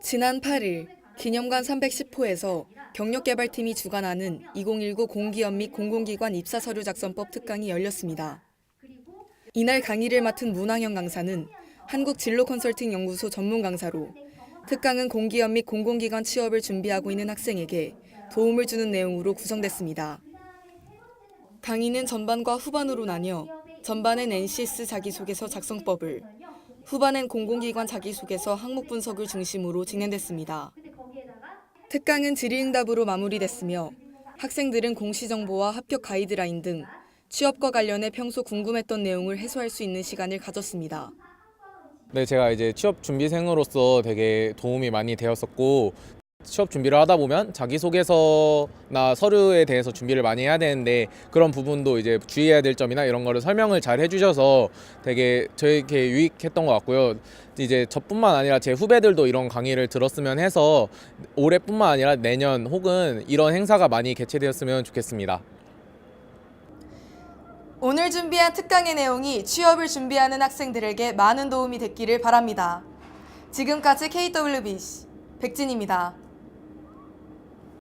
지난 8일 기념관 310호에서 경력개발팀이 주관하는 2019 공기업 및 공공기관 입사서류 작성법 특강이 열렸습니다. 이날 강의를 맡은 문항영 강사는 한국진로컨설팅연구소 전문 강사로 특강은 공기업 및 공공기관 취업을 준비하고 있는 학생에게 도움을 주는 내용으로 구성됐습니다. 강의는 전반과 후반으로 나뉘어 전반엔 NCS 자기소개서 작성법을, 후반엔 공공기관 자기소개서 항목 분석을 중심으로 진행됐습니다. 특강은 질의응답으로 마무리됐으며 학생들은 공시정보와 합격 가이드라인 등 취업과 관련해 평소 궁금했던 내용을 해소할 수 있는 시간을 가졌습니다. 네, 제가 이제 취업 준비생으로서 되게 도움이 많이 되었었고 취업 준비를 하다 보면 자기소개서나 서류에 대해서 준비를 많이 해야 되는데 그런 부분도 이제 주의해야 될 점이나 이런 거를 설명을 잘 해주셔서 되게 저에게 유익했던 것 같고요. 이제 저뿐만 아니라 제 후배들도 이런 강의를 들었으면 해서 올해뿐만 아니라 내년 혹은 이런 행사가 많이 개최되었으면 좋겠습니다. 오늘 준비한 특강의 내용이 취업을 준비하는 학생들에게 많은 도움이 됐기를 바랍니다. 지금까지 KWBC 백진입니다.